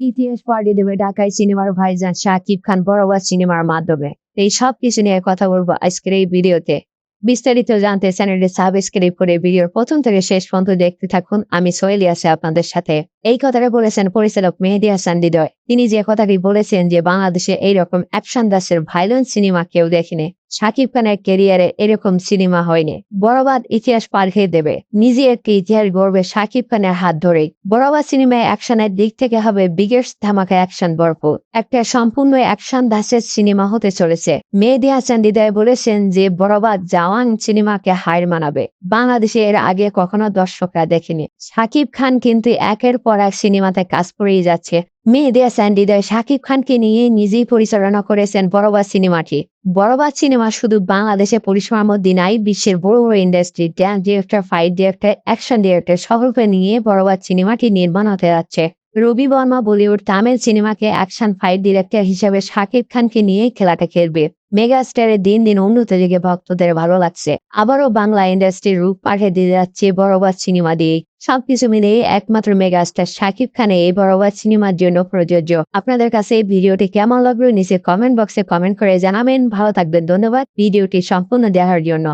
ইতিহাস পাল্টে দেবে, ঢাকায় সিনেমার ভাইজান শাকিব খান বড়বাস সিনেমার মাধ্যমে। এই সব কিছু নিয়ে কথা বলব আজকের এই ভিডিওতে। বিস্তারিত জানতে চ্যানেলটি সাবস্ক্রাইব করে ভিডিওর প্রথম থেকে শেষ পর্যন্ত দেখতে থাকুন। আমি সোহেলি আছি আপনাদের সাথে। এই কথাটা বলেছেন পরিচালক মেহেদি হাসান হৃদয়। তিনি যে কথাটি বলেছেন যে বাংলাদেশে এইরকম অ্যাকশন দাসের ভাইলেন্স সিনেমা কেউ দেখেনি। শাকিব খানের ক্যারিয়ারে এরকম সিনেমা হয়নি। বড়বাদ ইতিহাস পাল্টে দেবে। নিজে একটি ইতিহাস গড়বে শাকিব খানের হাত ধরেই। বড়বাদ সিনেমায় অ্যাকশনের দিক থেকে হবে বিগেস্ট ধামাকা অ্যাকশন ভরপুর। একটা সম্পূর্ণ অ্যাকশন দাসের সিনেমা হতে চলেছে। মেহেদি হাসান হৃদয় বলেছেন যে বড়বাদ জাওয়ান সিনেমাকে হার মানাবে। বাংলাদেশে এর আগে কখনো দর্শকরা দেখেনি। শাকিব খান কিন্তু একের পর এক সিনেমাতে কাজ করেই যাচ্ছে। মেহেদি হাসান হৃদয় শাকিব খানকে নিয়ে নিজেই পরিচালনা করেছেন বড়বাদ সিনেমাটি। বড়বাদ সিনেমা শুধু বাংলাদেশে পরিসীমার মধ্যে নাই, বিশ্বের বড় বড় industry dance director fight director action director সকলকে নিয়ে বড়বাদ সিনেমাটি নির্মাণ হতে যাচ্ছে। রবি বর্মা বলিউড তামিল সিনেমাকে অ্যাকশন ফাইট ডিরেক্টর হিসেবে শাকিব খানকে নিয়ে খেলাটা খেলবে। মেগা স্টারের দিন দিন উন্নত দিকে ভক্তদের ভালো লাগছে। আবারও বাংলা ইন্ডাস্ট্রির রূপ পাঠিয়ে দিয়ে যাচ্ছে বড়বাদ সিনেমা দিয়ে সবকিছু মিলে একমাত্র মেগাস্টার শাকিব খানে এই বড়বাদ সিনেমার জন্য প্রযোজ্য। আপনাদের কাছে ভিডিওটি কেমন লাগল নিচে কমেন্ট বক্সে কমেন্ট করে জানাবেন। ভালো থাকবেন, ধন্যবাদ। ভিডিওটি সম্পূর্ণ দেখার জন্য।